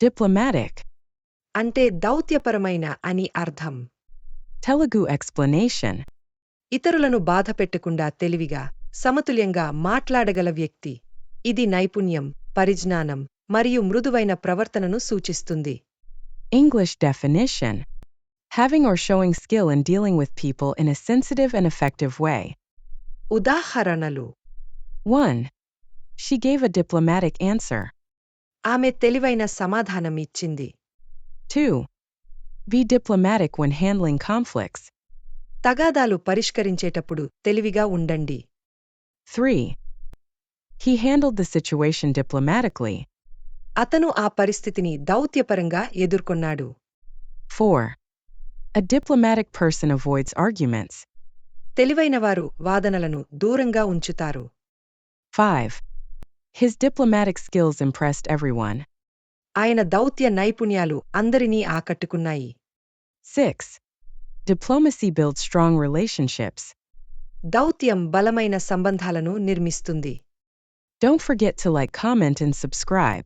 Diplomatic. అంటే దౌత్యపరమైన అని అర్థం Telugu explanation. ఇతరులను బాధ పెట్టకుండా తెలివిగా సమతుల్యంగా మాట్లాడగల వ్యక్తి ఇది నైపుణ్యం పరిజ్ఞానం మరియు మృదువైన ప్రవర్తనను సూచిస్తుంది English definition. Having or showing skill in dealing with people in a sensitive and effective way. ఉదాహరణలు 1. She gave a diplomatic answer. ఆమె తెలివైన సమాధానం ఇచ్చింది 2. Be diplomatic when handling conflicts. తగాదాలు పరిష్కరించేటప్పుడు తెలివిగా ఉండండి 3. He handled the situation diplomatically. అతను ఆ పరిస్థితిని దౌత్యపరంగా ఎదుర్కొన్నాడు 4. A diplomatic person avoids arguments. తెలివైనవారు వాదనలను దూరంగా ఉంచుతారు 5. His diplomatic skills impressed everyone. ఆయన దౌత్య నైపుణ్యాలు అందరినీ ఆకట్టుకున్నాయి 6. Diplomacy builds strong relationships. దౌత్యం బలమైన సంబంధాలను నిర్మిస్తుంది Don't forget to like, comment, and subscribe.